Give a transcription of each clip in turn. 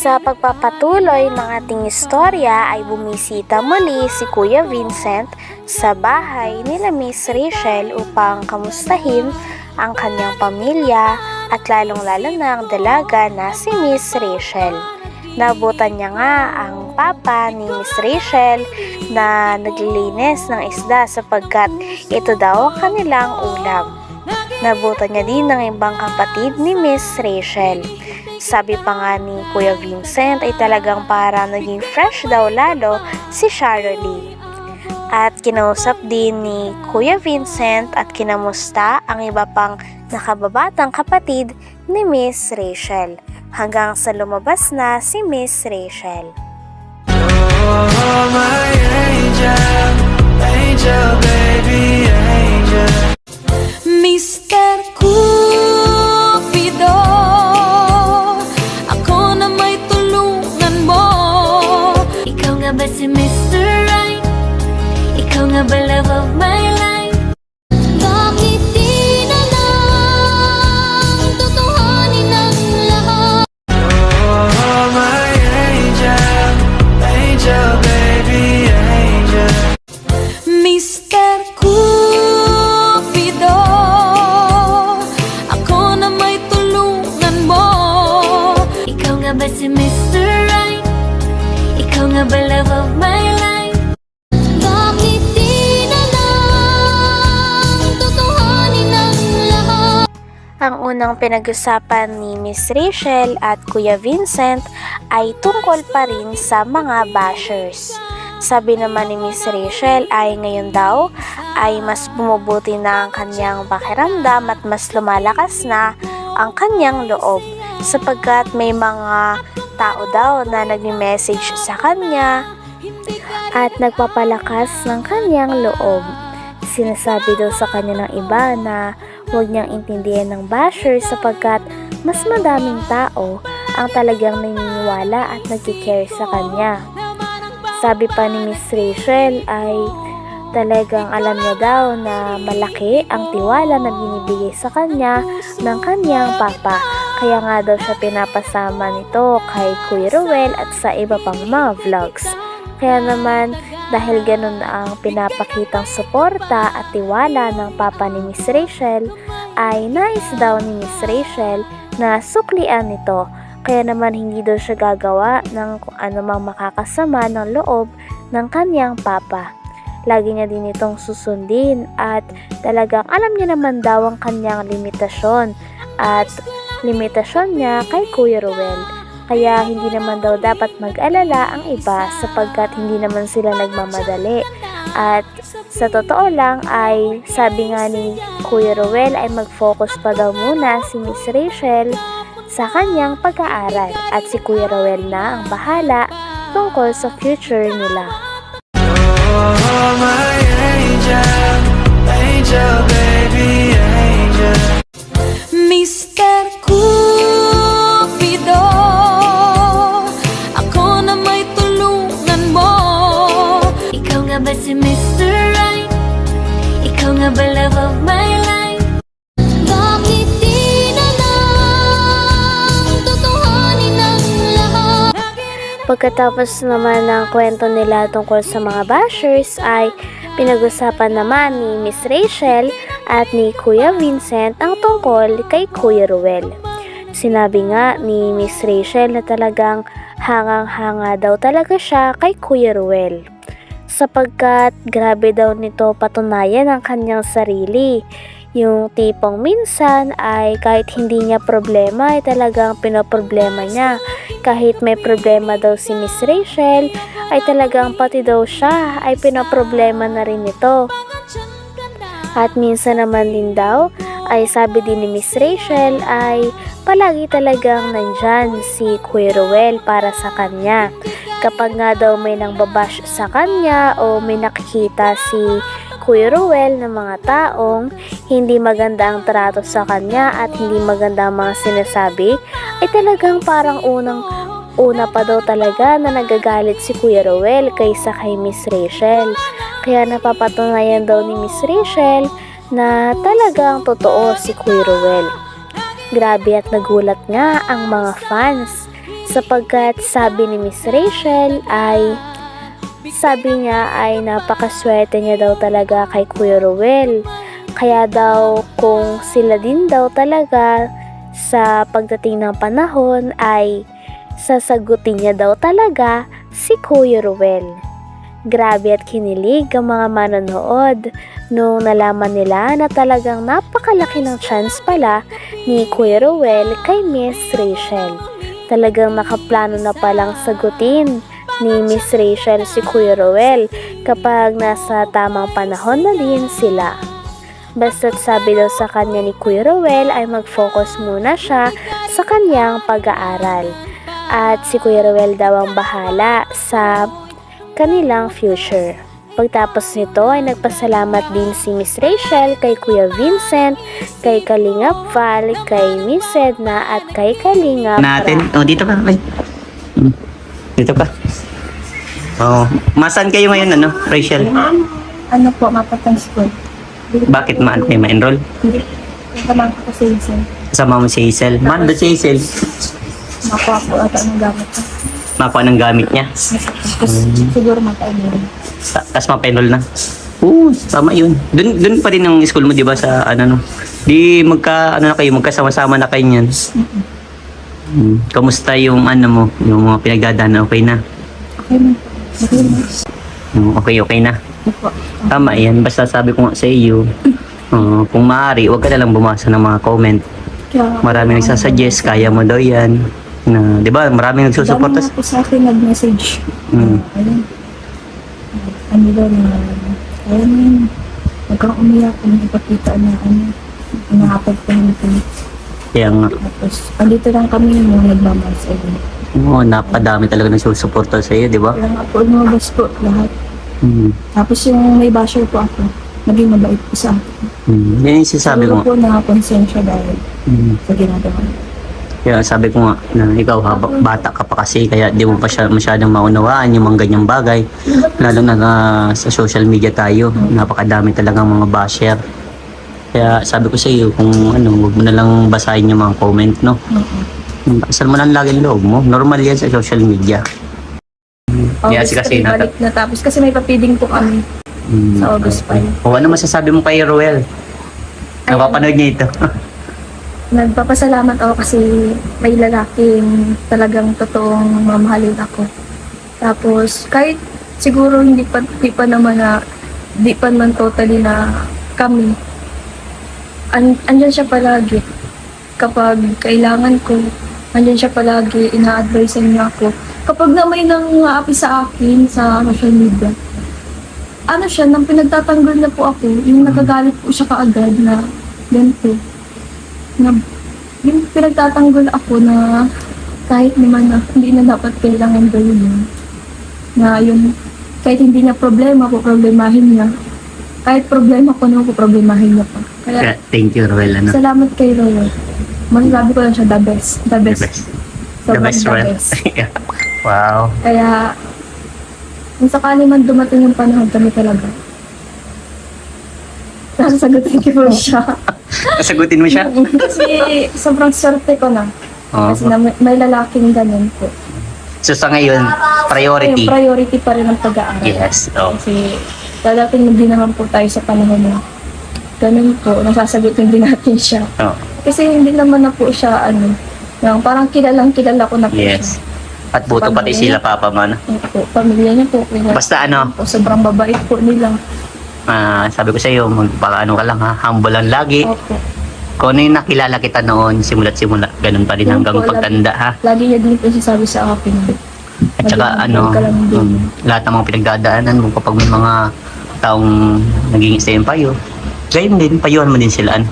Sa pagpapatuloy ng ating istorya ay bumisita muli si Kuya Vincent sa bahay nila Miss Rachel upang kamustahin ang kanyang pamilya at lalong-lalo na ang dalaga na si Miss Rachel. Nabutan niya nga ang papa ni Miss Rachel na naglilinis ng isda sapagkat ito daw ang kanilang ulam. Nabutan niya din ng ibang kapatid ni Miss Rachel. Sabi pa nga ni Kuya Vincent ay talagang para naging fresh daw lalo si Sharolee. At kinausap din ni Kuya Vincent at kinamusta ang iba pang nakababatang kapatid ni Miss Rachel hanggang sa lumabas na si Miss Rachel. Oh, my angel, angel, Ikaw nga ba love of my life? Bakit di na lang Tutuhanin ang lahat? Ang unang pinag-usapan ni Miss Rachel at Kuya Vincent ay tungkol pa rin sa mga bashers. Sabi naman ni Miss Rachel ay ngayon daw ay mas bumubuti na ang kanyang pakiramdam at mas lumalakas na ang kanyang loob sapagkat may mga tao daw na nagme-message sa kanya at nagpapalakas ng kanyang loob. Sinasabi daw sa kanya ng iba na huwag niyang intindihan ng basher sapagkat mas madaming tao ang talagang naniniwala at nagkikare sa kanya. Sabi pa ni Miss Rachel ay talagang alam niya daw na malaki ang tiwala na binibigay sa kanya ng kanyang papa. Kaya nga daw siya pinapasama nito kay Kuya Ruel at sa iba pang mga vlogs. Kaya naman dahil ganun ang pinapakitang suporta at tiwala ng papa ni Miss Rachel ay nais daw ni Miss Rachel na suklian nito kaya naman hindi daw siya gagawa ng kung anumang makakasama ng loob ng kanyang papa. Lagi niya din itong susundin at talagang alam niya naman daw ang kanyang limitasyon at limitasyon niya kay Kuya Ruel. Kaya hindi naman daw dapat mag-alala ang iba sapagkat hindi naman sila nagmamadali. At sa totoo lang ay sabi nga ni Kuya Ruel ay mag-focus pa daw muna si Miss Rachel sa kanyang pag-aaral at si Kuya Ruel na ang bahala tungkol sa future nila. Oh, my angel, angel, baby, Pagkatapos naman ng kwento nila tungkol sa mga bashers ay pinag-usapan naman ni Miss Rachel at ni Kuya Vincent ang tungkol kay Kuya Ruel. Sinabi nga ni Miss Rachel na talagang hangang-hanga daw talaga siya kay Kuya Ruel. Sapagkat grabe daw nito patunayan ang kanyang sarili. Yung tipong minsan ay kahit hindi niya problema ay talagang pinoproblema niya. kahit may problema daw si Miss Rachel, ay talagang pati daw siya ay pinaproblema na rin ito. At minsan naman din daw, ay sabi din ni Miss Rachel ay palagi talagang nandyan si Ruel para sa kanya. Kapag nga daw may nang babash sa kanya o may nakikita si Kuya Ruel ng mga taong hindi maganda ang trato sa kanya at hindi maganda ang mga sinasabi, ay talagang parang unang una pa daw talaga na nagagalit si Kuya Ruel kaysa kay Miss Rachel. Kaya napapatunayan daw ni Miss Rachel na talagang totoo si Kuya Ruel. Grabe at nagulat nga ang mga fans sapagkat sabi ni Miss Rachel ay sabi niya ay napakaswerte niya daw talaga kay Kuya Ruel. Kaya daw kung sila din daw talaga sa pagdating ng panahon ay sasagutin niya daw talaga si Kuya Ruel. Grabe at kinilig ang mga manonood nung nalaman nila na talagang napakalaki ng chance pala ni Kuya Ruel kay Miss Rachel. Talagang nakaplano na palang sagutin ni Miss Rachel si Kuya Ruel kapag nasa tamang panahon na din sila. Basta't sabi daw sa kanya ni Kuya Ruel ay mag-focus muna siya sa kanyang pag-aaral. At si Kuya Ruel daw ang bahala sa kanilang future. Pagtapos nito ay nagpasalamat din si Miss Rachel kay Kuya Vincent, kay Kalingap Val, kay Miss Edna at kay Kalingap natin. Ra. Oh, dito ka. Ay. Dito ka. Oh, masan kayo ngayon ano, Rachel? ano po, mapatang school. Bakit ma kayo ma-enroll? Hindi. Kasama ko kasi yun. Kasama mo si Hazel. Man ba si Hazel? Makuha po ata ng gamit ko. Makuha ng gamit niya. Tapos siguro makainin. Ta- Tapos ma-enroll na. Oo, tama yun. Dun, dun pa rin ang school mo, di ba, sa ano, no? Di magka, ano na kayo, magkasama-sama na kayo niyan. Hmm. Kamusta yung ano mo, yung mga pinagdadaan, okay na? Okay po. Okay man. Hmm, Okay, okay na. Tama yan. Basta sabi ko nga sa iyo, uh, kung maaari, huwag ka na lang bumasa ng mga comment. Kaya, Maraming nagsasuggest, kaya mo daw yan. Na, di ba? Maraming Dami nagsusuporta. na po sa akin nag-message. Mm. Ayun. Ano daw na, ayun na yun. Huwag kang umiyak kung ipakita na ano. Inaapag ko nito. Kaya nga, Tapos, andito lang kami yung mga nagmamahal sa inyo. oh, napadami talaga nagsusuporta sa iyo, di ba? Kaya nga po, lumabas po lahat. Mm. Tapos yung may basher po ako, naging mabait po sa akin. Mm. Yan yung sinasabi ko. Siguro po na konsensya dahil Mm. sa ginagawa. Kaya sabi ko nga, na ikaw haba, bata ka pa kasi, kaya di mo pa siya masyadong maunawaan yung mga ganyang bagay. Lalo na ah, sa social media tayo, napakadami talagang mga basher. Kaya sabi ko sa iyo, kung ano, huwag mo na lang basahin yung mga comment, no? Oo. Asal mo lang lagi loob mo. Normal yan sa social media. Yeah, August kasi kasi nata- balik na tapos kasi may papiding po kami Mm. sa August 5. O ano masasabi mo kay Roel? Napapanood niya ito. Nagpapasalamat ako kasi may lalaking talagang totoong mamahalin ako. Tapos kahit siguro hindi pa, di pa naman na di pa naman totally na kami. An, andyan siya palagi. Kapag kailangan ko, andyan siya palagi, ina-advise niya ako. Kapag na may nang aapi sa akin sa social media, ano siya, nang pinagtatanggol na po ako, yung nagagalit po siya kaagad na ganito. Na, yung pinagtatanggol ako na kahit naman na hindi na dapat kailangan gawin yun. Na yun, kahit hindi niya problema, po problemahin niya. Kahit problema ko naman, po problemahin niya pa. Kaya, Thank you, Roel. Ano? salamat kay Roy. Masasabi ko lang siya, the best. The The best. best. The Sobrang best, Roel. wow. Kaya, kung sakali man dumating yung panahon kami talaga, sasagutin ko siya. Sagutin mo siya? Kasi sobrang swerte ko na. Oo. Kasi na may, may lalaking ganun po. So sa ngayon, priority. Yung priority pa rin ang pag-aaral. Yes. Oh. Kasi dadating din naman po tayo sa panahon na ganun po, nasasagutin din natin siya. Oh. Kasi hindi naman na po siya, ano, yung parang kilalang kilala ko na po Yes. siya. At buto pati sila papa mo. no? Yung po, pamilya niya po. kilala Basta ano? po, sobrang babait po nila. Ah, sabi ko sa iyo, magpakaano ka lang ha, humble lang lagi. Opo. Kung ano yung nakilala kita noon, simula't simula, ganun pa rin Yun hanggang pagtanda ha. Lagi niya din po sinasabi sa akin. At saka ano, um, lahat ng mga pinagdadaanan mo kapag may mga taong naging isa yung payo, gayon din, payuhan mo din sila. ano.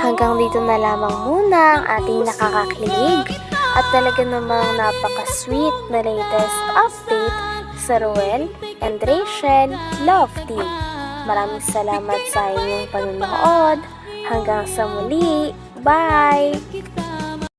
Hanggang dito na lamang muna ang ating nakakakilig at talaga namang napaka-sweet na latest update sa Ruel and Rachel Love Team. Maraming salamat sa inyong panonood. Hanggang sa muli. Bye!